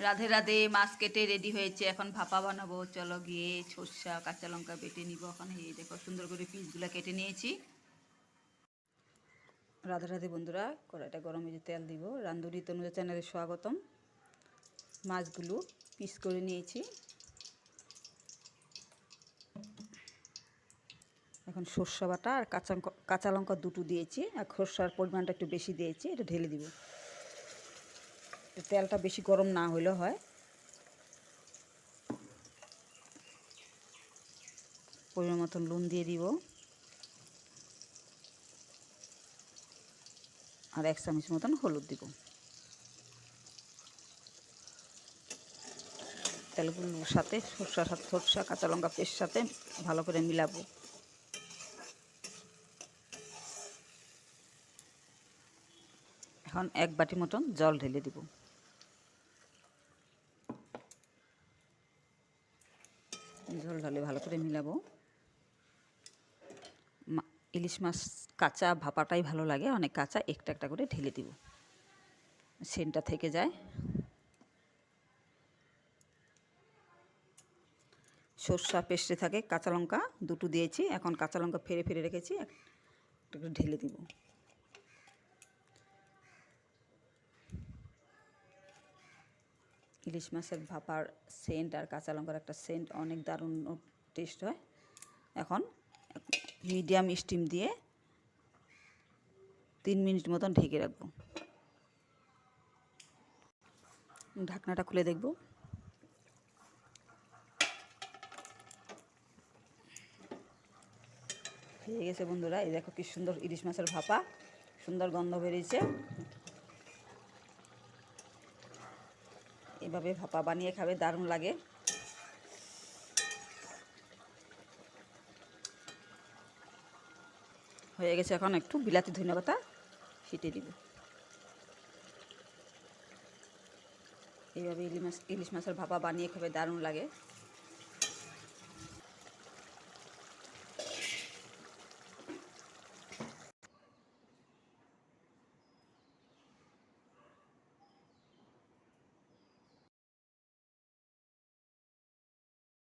রাধে রাধে, মাছ কেটে রেডি হয়েছে। এখন ভাপা বানাবো। চলো গিয়ে সর্ষা, কাঁচা লঙ্কা বেটে নিব এখন। এই দেখো, সুন্দর করে পিসগুলো কেটে নিয়েছি। রাধে রাধে বন্ধুরা, কড়াইটা গরমে যে তেল দিব। রান্ধুরি তনুজা চ্যানেলে স্বাগতম। মাছগুলো পিস করে নিয়েছি। এখন সর্ষা বাটা আর কাঁচা কাঁচা লঙ্কা দুটো দিয়েছি। আর সর্ষার পরিমাণটা একটু বেশি দিয়েছি, এটা ঢেলে দিব। তেলটা বেশি গরম না হইলেও হয়। পরিমাণ মতন নুন দিয়ে দিব। আর এক চামচ মতন হলুদ দিব। তেলগুলোর সাথে সরষার সাথে, সরষা, কাঁচা লঙ্কা পেস্ট সাথে ভালো করে মিলাবো। এখন এক বাটি মতন জল ঢেলে দিব। জল ঢালে ভালো করে মিলাবো। ইলিশ মাছ কাঁচা ভাপাটাই ভালো লাগে, অনেক কাঁচা, একটা একটা করে ঢেলে দিব। সেন্টটা থেকে যায়। সর্ষা পেস্টে থাকে কাঁচা লঙ্কা, দুটো দিয়েছি, এখন কাঁচা লঙ্কা ফেরে ফেরে রেখেছি, একটা ঢেলে দিব। ইলিশ মাছের ভাপার সেন্ট আর কাঁচা লঙ্কার একটা সেন্ট, অনেক দারুণ টেস্ট হয়। এখন মিডিয়াম স্টিম দিয়ে তিন মিনিট মতন ঢেকে রাখব। ঢাকনাটা খুলে দেখব। হয়ে গেছে বন্ধুরা, এই দেখো কি সুন্দর ইলিশ মাছের ভাপা, সুন্দর গন্ধ বেরিয়েছে। এভাবে ভাপা বানিয়ে খাবে, দারুণ লাগে। হয়ে গেছে এখন একটু বিলাতি ধন্যবাদটা ছিটিয়ে দিব এইভাবে ইলিশ মাছ, ইলিশ মাছের ভাপা বানিয়ে খাবে, দারুণ লাগে।